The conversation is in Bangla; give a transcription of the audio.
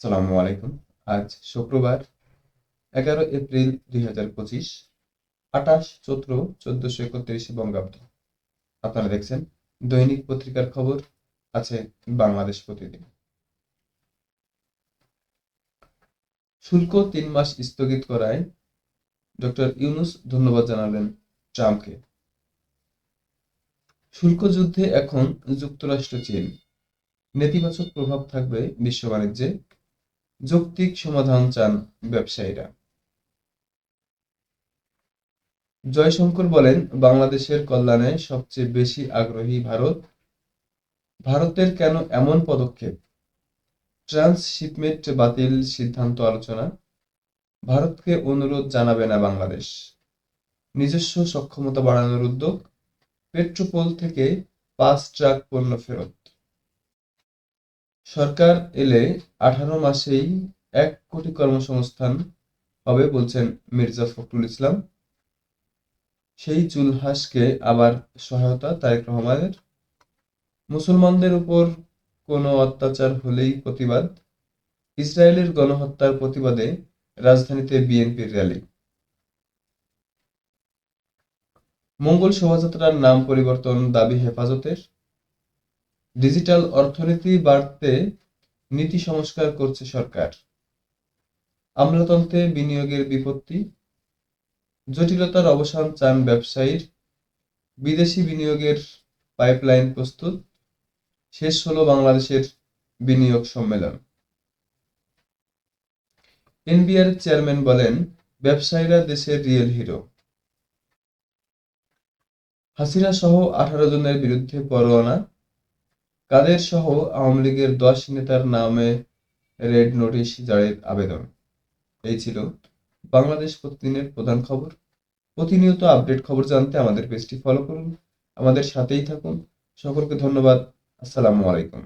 সালামু আলাইকুম। আজ শুক্রবার, এগারো এপ্রিল দুই হাজার পঁচিশ, আঠাশ চৈত্র চোদ্দশো একত্রিশে বঙ্গাব্দ। আপনারা দেখছেন দৈনিক পত্রিকার খবর, আছে বাংলাদেশ প্রতিদিন। শুল্ক তিন মাস স্থগিত করায় ডক্টর ইউনুস ধন্যবাদ জানালেন ট্রাম্পকে। শুল্ক যুদ্ধে এখন যুক্তরাষ্ট্র চীন। নেতিবাচক প্রভাব থাকবে বিশ্ব বাণিজ্যে। যৌক্তিক সমাধান চান ব্যবসায়ীরা। জয়শঙ্কর বলেন, বাংলাদেশের কল্যাণে সবচেয়ে বেশি আগ্রহী ভারত। ভারতের কেন এমন পদক্ষেপ? ট্রান্সশিপমেন্ট বাতিল সিদ্ধান্ত আলোচনা। ভারতকে অনুরোধ জানাবে না বাংলাদেশ। নিজস্ব সক্ষমতা বাড়ানোর উদ্যোগ। পেট্রোপোল থেকে পাঁচ ট্রাক পণ্য ফেরত। সরকার এলে আঠারো মাসেই এক কোটি কর্মসংস্থান হবে বলছেন মির্জা ফখরুল ইসলাম। সেই চুলহাসকে আবার সহায়তা তারেক রহমানের। মুসলমানদের উপর কোনো অত্যাচার হলেই প্রতিবাদ। ইসরায়েলের গণহত্যার প্রতিবাদে রাজধানীতে বিএনপির র্যালি। মঙ্গল শোভাযাত্রার নাম পরিবর্তন দাবি হেফাজতের। ডিজিটাল অর্থনীতি বাড়তে নীতি সংস্কার করছে সরকার। আমলাতন্ত্রে বিনিয়োগের বিপত্তি, জটিলতার অবসান চান ব্যবসায়ীর, বিদেশি বিনিয়োগের পাইপলাইন প্রস্তুত, শেষ হলো বাংলাদেশের বিনিয়োগ সম্মেলন। এনবিআর চেয়ারম্যান বলেন, ব্যবসায়ীরা দেশের রিয়েল হিরো হাসিনা সহ আঠারো জনের বিরুদ্ধে পরোয়ানা কাদের সহ আওয়ামী লীগের দশ নেতার নামে রেড নোটিশ জারির আবেদন? এই ছিল বাংলাদেশ প্রতিদিনের প্রধান খবর। প্রতিনিয়ত আপডেট খবর জানতে আমাদের পেজটি ফলো করুন। আমাদের সাথেই থাকুন। সকলকে ধন্যবাদ। আসসালামু আলাইকুম।